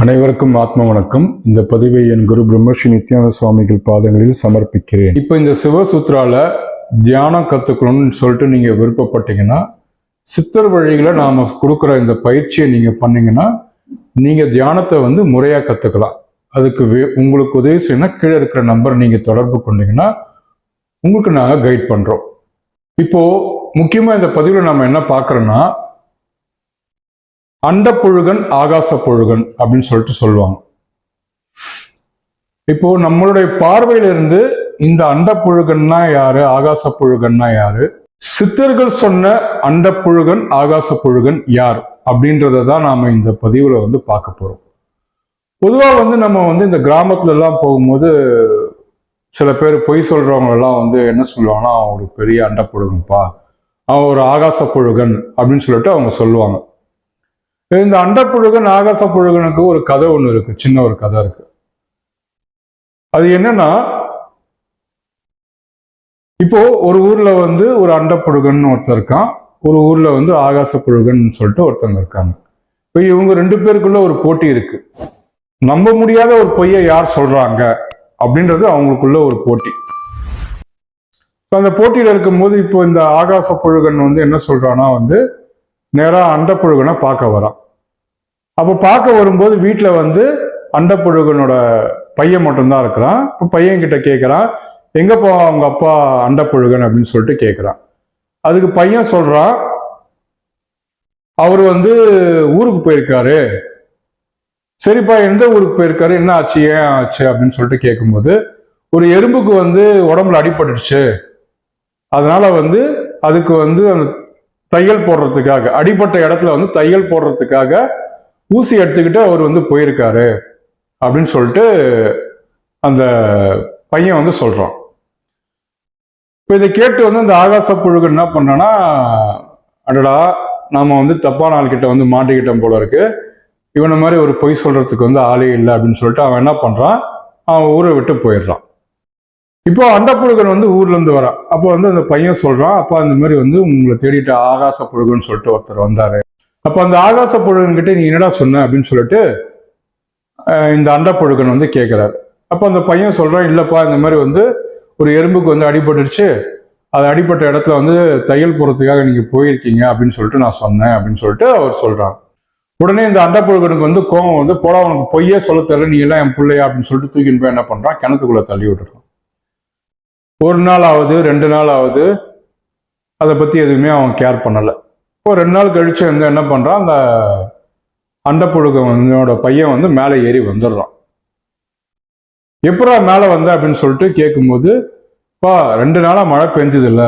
அனைவருக்கும் ஆத்ம வணக்கம். இந்த பதிவை என் குரு பிரம்மஸ்ரீ நித்யானந்த சுவாமிகள் பாதங்களில் சமர்ப்பிக்கிறேன். இப்போ இந்த சிவசூத்ரால தியானம் கத்துக்கணும்னு சொல்லிட்டு நீங்க விருப்பப்பட்டீங்கன்னா சித்தர் வழிகளை நாம கொடுக்குற இந்த பயிற்சியை நீங்க பண்ணீங்கன்னா நீங்க தியானத்தை வந்து முறையா கத்துக்கலாம். அதுக்கு வே- உங்களுக்கு உதவி செய்யணும்னா கீழே இருக்கிற நம்பர் நீங்க தொடர்பு கொண்டீங்கன்னா உங்களுக்கு நாங்கள் கைட் பண்றோம். இப்போ முக்கியமா இந்த பதிவில் நம்ம என்ன பார்க்குறோன்னா அண்டப்புழுகன் ஆகாச புழுகன் அப்படின்னு சொல்லிட்டு சொல்லுவாங்க. இப்போ நம்மளுடைய பார்வையிலிருந்து இந்த அண்டப்புழுகன்னா யாரு ஆகாச புழுகன்னா யாரு? சித்தர்கள் சொன்ன அண்டப்புழுகன் ஆகாச புழுகன் யார் அப்படின்றத தான் நாம இந்த பதிவுல வந்து பார்க்க போறோம். பொதுவாக வந்து நம்ம வந்து இந்த கிராமத்துல எல்லாம் போகும்போது சில பேர் பொய் சொல்றவங்களெல்லாம் வந்து என்ன சொல்லுவாங்கன்னா அவன் ஒரு பெரிய அண்டப்புழுகன்ப்பா அவன் ஒரு ஆகாச புழுகன் அப்படின்னு சொல்லிட்டு அவங்க சொல்லுவாங்க. இந்த அண்டப்புழுகன் ஆகாச புழுகனுக்கு ஒரு கதை ஒன்று இருக்கு. சின்ன ஒரு கதை இருக்கு. அது என்னன்னா இப்போ ஒரு ஊர்ல வந்து ஒரு அண்டப்புழுகன் ஒருத்தர் இருக்கான். ஒரு ஊர்ல வந்து ஆகாச புழுகன் சொல்லிட்டு ஒருத்தவங்க இருக்காங்க. இப்போ இவங்க ரெண்டு பேருக்குள்ள ஒரு போட்டி இருக்கு. நம்ப முடியாத ஒரு பொய்யை யார் சொல்றாங்க? அப்படின்றது அவங்களுக்குள்ள ஒரு போட்டி. இப்போ அந்த போட்டியில இருக்கும்போது இப்போ இந்த ஆகாச புழுகன் வந்து என்ன சொல்றான்னா வந்து நேராக அண்டப்புழுகனை பார்க்க வரான். அப்போ பார்க்க வரும்போது வீட்டில் வந்து அண்டப்புழுகனோட பையன் மட்டும்தான் இருக்கிறான். இப்போ பையன் கிட்ட கேட்குறான் எங்கப்பா அவங்க அப்பா அண்டப்புழுகன்? அப்படின்னு சொல்லிட்டு கேட்குறான் அதுக்கு பையன் சொல்கிறான் அவர் வந்து ஊருக்கு போயிருக்காரு. சரிப்பா எந்த ஊருக்கு போயிருக்காரு? என்ன ஆச்சு? ஏன் ஆச்சு? அப்படின்னு சொல்லிட்டு கேட்கும்போது ஒரு எறும்புக்கு வந்து உடம்புல அடிபட்டுடுச்சு. அதனால வந்து அதுக்கு வந்து அந்த தையல் போடுறதுக்காக அடிப்பட்ட இடத்துல வந்து தையல் போடுறதுக்காக ஊசி எடுத்துக்கிட்டு அவர் வந்து போயிருக்காரு. அப்படின்னு சொல்லிட்டு அந்த பையன் வந்து சொல்கிறான் இப்போ இதை கேட்டு வந்து அந்த ஆகாச புழுகு என்ன பண்ணான்னா அடடா நாம் வந்து தப்பான ஆள்கிட்ட வந்து மாட்டிக்கிட்டோம் போல இருக்கு. இவனை மாதிரி ஒரு பொய் சொல்றதுக்கு வந்து ஆளே இல்லை அப்படின்னு சொல்லிட்டு அவன் என்ன பண்ணுறான் அவன் ஊரை விட்டு போயிடுறான். இப்போ அண்டப்புழுகன் வந்து ஊர்ல இருந்து வரான் அப்போ வந்து அந்த பையன் சொல்றான் அப்போ இந்த மாதிரி வந்து உங்களை தேடிட்டு ஆகாச புழுகன்னு சொல்லிட்டு ஒருத்தர் வந்தாரு. அப்ப அந்த ஆகாச புழுகன் கிட்ட நீ என்னடா சொன்ன? அப்படின்னு சொல்லிட்டு இந்த இந்த அண்டப்புழுகன் வந்து கேட்கிறாரு அப்ப அந்த பையன் சொல்றான் இல்லப்பா இந்த மாதிரி வந்து ஒரு எறும்புக்கு வந்து அடிபட்டுருச்சு. அது அடிப்பட்ட இடத்துல வந்து தையல் போறதுக்காக நீங்க போயிருக்கீங்க அப்படின்னு சொல்லிட்டு நான் சொன்னேன் அப்படின்னு சொல்லிட்டு அவர் சொல்கிறான் உடனே இந்த அண்டப்புழுகனுக்கு வந்து கோபம் வந்து போடா உனக்கு பொய்யே சொல்ல தெரியல நீ எல்லாம் என் பிள்ளையா? அப்படின்னு சொல்லிட்டு தூக்கின்னு போய் என்ன பண்றான்? கிணத்துக்குள்ள தள்ளி விட்டுறான். ஒரு நாள் ஆகுது ரெண்டு நாள் ஆகுது. அதை பற்றி எதுவுமே அவன் கேர் பண்ணலை. இப்போ ரெண்டு நாள் கழித்து வந்து என்ன பண்ணுறான் அந்த அண்டப்புழுகனோட பையன் வந்து மேலே ஏறி வந்துடுறான். எப்படா மேலே வந்த அப்படின்னு சொல்லிட்டு கேட்கும்போது பா ரெண்டு நாளாக மழை பெஞ்சதில்ல.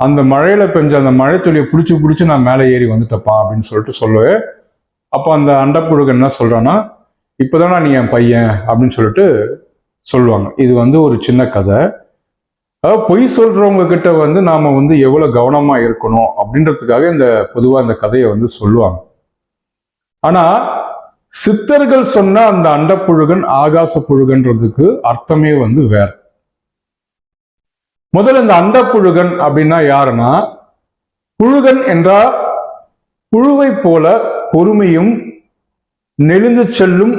அந்த மழையில் பெஞ்ச அந்த மழை துளியை பிடிச்சி பிடிச்சி நான் மேலே ஏறி வந்துட்டப்பா அப்படின்னு சொல்லிட்டு சொல்லுவேன் அப்போ அந்த அண்டப்புழுகன் என்ன சொல்கிறான்னா இப்போதானா நீ என் பையன் அப்படின்னு சொல்லிட்டு சொல்லுவாங்க. இது வந்து ஒரு சின்ன கதை. அதாவது பொய் சொல்றவங்க கிட்ட வந்து நாம வந்து எவ்வளவு கவனமா இருக்கணும் அப்படின்றதுக்காக இந்த பொதுவா இந்த கதையை வந்து சொல்லுவாங்க. ஆனா சித்தர்கள் சொன்ன அந்த அண்டப்புழுகன் ஆகாச புழுகன்றதுக்கு அர்த்தமே வந்து வேற. முதல்ல இந்த அண்டப்புழுகன் அப்படின்னா யாருன்னா புழுகன் என்றால் புழுவை போல பொறுமையும் நெளிந்து செல்லும்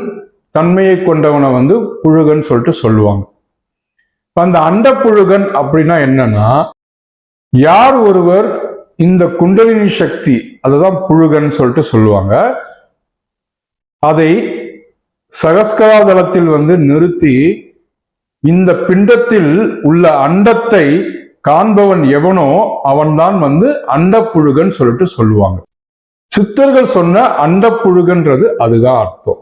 தன்மையை கொண்டவனை வந்து புழுகன் சொல்லிட்டு சொல்லுவாங்க. அந்த அண்டப்புழுகன் அப்படின்னா என்னன்னா யார் ஒருவர் இந்த குண்டலினி சக்தி அதுதான் புழுகன் சொல்லிட்டு சொல்லுவாங்க அதை சகஸ்கராதலத்தில் வந்து நிறுத்தி இந்த பிண்டத்தில் உள்ள அண்டத்தை காண்பவன் எவனோ அவன்தான் வந்து அண்டப்புழுகன் சொல்லிட்டு சொல்லுவாங்க. சித்தர்கள் சொன்ன அண்டப்புழுகன்றது அதுதான் அர்த்தம்.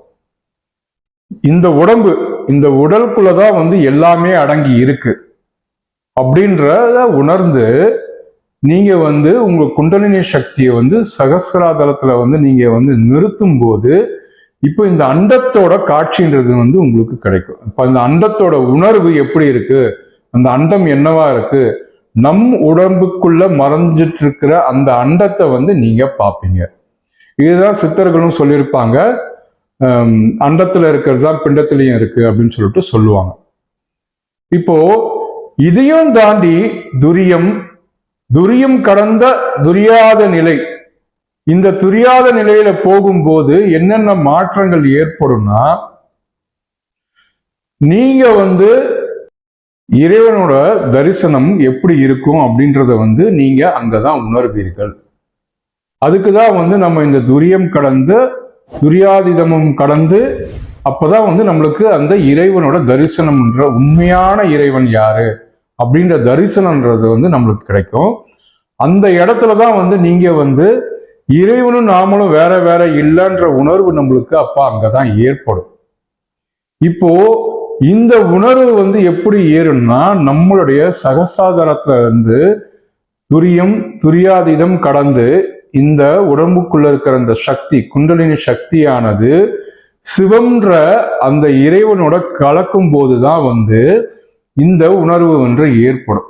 இந்த உடம்பு இந்த உடலுக்குள்ளதான் வந்து எல்லாமே அடங்கி இருக்கு. அப்படின்றத உணர்ந்து நீங்க வந்து உங்க குண்டலினி சக்தியை வந்து சகசிராதலத்துல வந்து நீங்க வந்து நிறுத்தும் போது இப்போ இந்த அண்டத்தோட காட்சின்றது வந்து உங்களுக்கு கிடைக்கும். இப்போ இந்த அண்டத்தோட உணர்வு எப்படி இருக்கு? அந்த அண்டம் என்னவா இருக்கு? நம் உடம்புக்குள்ள மறைஞ்சிட்டு இருக்கிற அந்த அண்டத்தை வந்து நீங்க பார்ப்பீங்க. இதுதான் சித்தர்களும் சொல்லியிருப்பாங்க. அண்டத்தில் இருக்கிறது தான் பிண்டத்திலையும் இருக்கு அப்படின்னு சொல்லிட்டு சொல்லுவாங்க. இப்போ இதையும் தாண்டி துரியம் துரியம் கடந்த துரியாத நிலை இந்த துரியாத நிலையில போகும்போது என்னென்ன மாற்றங்கள் ஏற்படும்னா நீங்க வந்து இறைவனோட தரிசனம் எப்படி இருக்கும் அப்படின்றத வந்து நீங்க அங்கதான் உணர்வீர்கள். அதுக்கு தான் வந்து நம்ம இந்த துரியம் கடந்து துரியாதிதமும் கடந்து அப்போதான் வந்து நம்மளுக்கு அந்த இறைவனோட தரிசனம்ன்ற உண்மையான இறைவன் யாரு? அப்படின்ற தரிசனம்ன்றது வந்து நம்மளுக்கு கிடைக்கும். அந்த இடத்துல தான் வந்து நீங்க வந்து இறைவனும் நாமளும் வேற வேற இல்லைன்ற உணர்வு நம்மளுக்கு அப்பா அங்கதான் ஏற்படும். இப்போ இந்த உணர்வு வந்து எப்படி ஏறும்னா நம்மளுடைய சகசாதாரத்துல இருந்து துரியம் துரியாதீதம் கடந்து இந்த உடம்புக்குள்ள இருக்கிற அந்த சக்தி குண்டலினி சக்தியானது சிவம்ன்ற அந்த இறைவனோட கலக்கும் போதுதான் வந்து இந்த உணர்வு வந்து ஏற்படும்.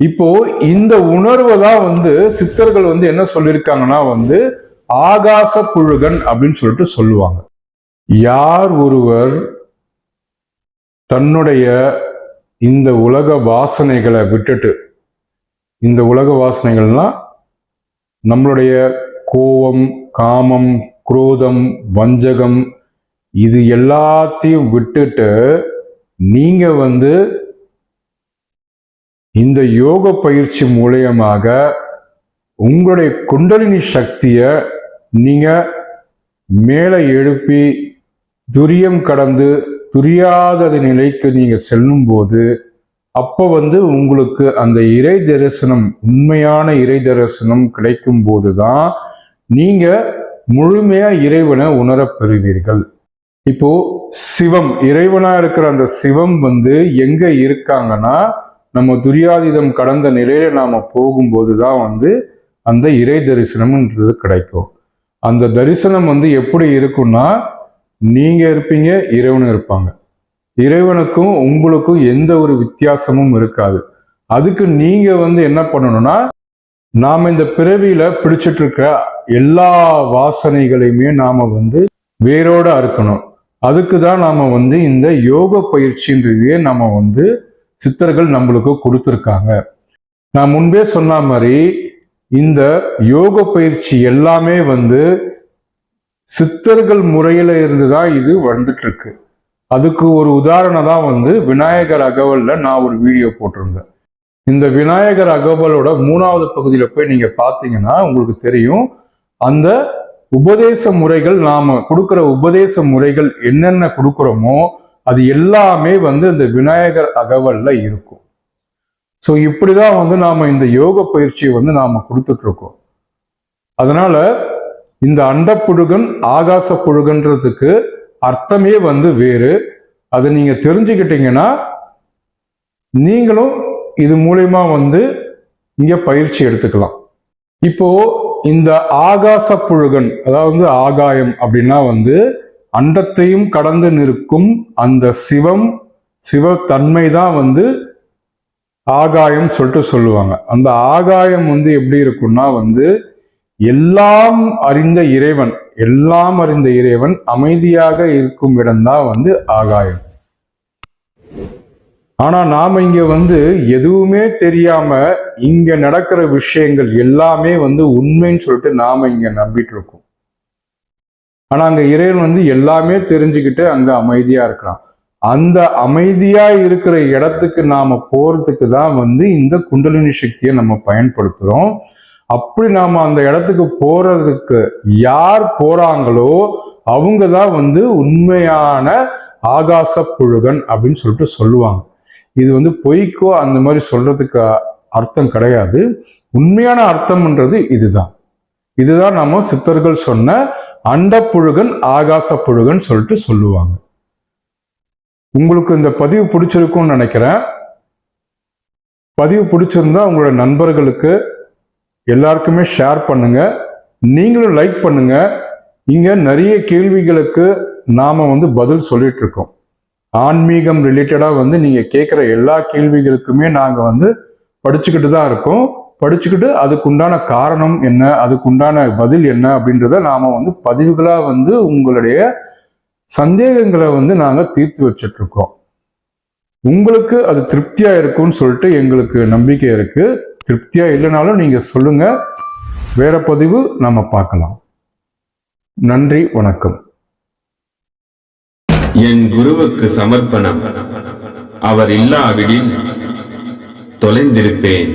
இப்போ இந்த உணர்வை தான் வந்து சித்தர்கள் வந்து என்ன சொல்லியிருக்காங்கன்னா வந்து ஆகாச புழுகன் அப்படின்னு சொல்லிட்டு சொல்லுவாங்க. யார் ஒருவர் தன்னுடைய இந்த உலக வாசனைகளை விட்டுட்டு இந்த உலக வாசனைகள்லாம் நம்மளுடைய கோபம் காமம் குரோதம் வஞ்சகம் இது எல்லாத்தையும் விட்டுட்டு நீங்க வந்து இந்த யோக பயிற்சி மூலியமாக உங்களுடைய குண்டலினி சக்தியை நீங்க மேலே எழுப்பி துரியம் கடந்து துரியாதது நிலைக்கு நீங்க செல்லும்போது அப்போ வந்து உங்களுக்கு அந்த இறை தரிசனம் உண்மையான இறை தரிசனம் கிடைக்கும் போது தான் நீங்கள் முழுமையாக இறைவனை உணரப் பெறுவீர்கள். இப்போ சிவம் இறைவனா இருக்கிற அந்த சிவம் வந்து எங்க இருக்காங்கன்னா நம்ம துரியாதீதம் கடந்த நிலையில நாம போகும்போது தான் வந்து அந்த இறை தரிசனம்ன்றது கிடைக்கும். அந்த தரிசனம் வந்து எப்படி இருக்கும்னா நீங்க இருப்பீங்க இறைவனும் இருப்பாங்க. இறைவனுக்கும் உங்களுக்கும் எந்த ஒரு வித்தியாசமும் இருக்காது. அதுக்கு நீங்க வந்து என்ன பண்ணணும்னா நாம இந்த பிறவியில பிடிச்சிட்டு இருக்க எல்லா வாசனைகளையுமே நாம வந்து வேரோட அறுக்கணும். அதுக்கு தான் நாம வந்து இந்த யோக பயிற்சின்றதையே நம்ம வந்து சித்தர்கள் நம்மளுக்கு கொடுத்துருக்காங்க. நான் முன்பே சொன்ன மாதிரி இந்த யோக பயிற்சி எல்லாமே வந்து சித்தர்கள் முறையில இருந்து தான் இது வந்துட்டு இருக்கு அதுக்கு ஒரு உதாரணம் தான் வந்து விநாயகர் அகவலில் நான் ஒரு வீடியோ போட்டிருந்தேன். இந்த விநாயகர் அகவலோட மூணாவது பகுதியில் போய் நீங்கள் பார்த்தீங்கன்னா உங்களுக்கு தெரியும். அந்த உபதேச முறைகள் நாம் கொடுக்குற உபதேச முறைகள் என்னென்ன கொடுக்குறோமோ அது எல்லாமே வந்து இந்த விநாயகர் அகவலில் இருக்கும். ஸோ இப்படி தான் வந்து நாம் இந்த யோக பயிற்சியை வந்து நாம் கொடுத்துட்ருக்கோம். அதனால் இந்த அண்டப்புழுகன் ஆகாச புழுகன்றதுக்கு அர்த்தமே வந்து வேறு. அதை நீங்க தெரிஞ்சுக்கிட்டீங்கன்னா நீங்களும் இது மூலயமா வந்து இங்க பயிற்சி எடுத்துக்கலாம். இப்போ இந்த ஆகாச புழுகன் அதாவது ஆகாயம் அப்படின்னா வந்து அண்டத்தையும் கடந்து நிற்கும் அந்த சிவம் சிவத்தன்மை தான் வந்து ஆகாயம் சொல்லிட்டு சொல்லுவாங்க. அந்த ஆகாயம் வந்து எப்படி இருக்கும்னா வந்து எல்லாம் அறிந்த இறைவன் எல்லாம் அறிந்த இறைவன் அமைதியாக இருக்கும் இடம்தான் வந்து ஆகாயம். ஆனா நாம இங்க வந்து எதுவுமே தெரியாம இங்க நடக்கிற விஷயங்கள் எல்லாமே வந்து உண்மைன்னு சொல்லிட்டு நாம இங்க நம்பிட்டு இருக்கோம். ஆனா அங்க இறைவன் வந்து எல்லாமே தெரிஞ்சுக்கிட்டு அங்க அமைதியா இருக்கிறான். அந்த அமைதியா இருக்கிற இடத்துக்கு நாம போறதுக்கு தான் வந்து இந்த குண்டலினி சக்தியை நம்ம பயன்படுத்துறோம். அப்படி நாம் அந்த இடத்துக்கு போறதுக்கு யார் போறாங்களோ அவங்க தான் வந்து உண்மையான ஆகாச புழுகன் அப்படின்னு சொல்லிட்டு சொல்லுவாங்க. இது வந்து பொய்க்கோ அந்த மாதிரி சொல்றதுக்கு அர்த்தம் கிடையாது. உண்மையான அர்த்தம்ன்றது இதுதான். இதுதான் நம்ம சித்தர்கள் சொன்ன அண்டப்புழுகன் ஆகாச புழுகன் சொல்லிட்டு சொல்லுவாங்க. உங்களுக்கு இந்த பதிவு பிடிச்சிருக்கும்னு நினைக்கிறேன். பதிவு பிடிச்சிருந்தா உங்களோட நண்பர்களுக்கு எல்லாருக்குமே ஷேர் பண்ணுங்க. நீங்களும் லைக் பண்ணுங்க. இங்க நிறைய கேள்விகளுக்கு நாம வந்து பதில் சொல்லிட்டு இருக்கோம். ஆன்மீகம் ரிலேட்டடாக வந்து நீங்கள் கேட்குற எல்லா கேள்விகளுக்குமே நாங்கள் வந்து படிச்சுக்கிட்டு தான் இருக்கோம். படிச்சுக்கிட்டு அதுக்குண்டான காரணம் என்ன? அதுக்குண்டான பதில் என்ன? அப்படின்றத நாம் வந்து பதிவுகளாக வந்து உங்களுடைய சந்தேகங்களை வந்து நாங்கள் தீர்த்து வச்சிட்ருக்கோம் உங்களுக்கு அது திருப்தியாக இருக்கும்னு சொல்லிட்டு எங்களுக்கு நம்பிக்கை இருக்குது திருப்தியாக இல்லைனாலும் நீங்கள் சொல்லுங்கள் வேற பதிவு நம்ம பார்க்கலாம். நன்றி வணக்கம். என் குருவுக்கு சமர்ப்பணம். அவர் இல்லாவிடில் தொலைந்திருப்பேன்.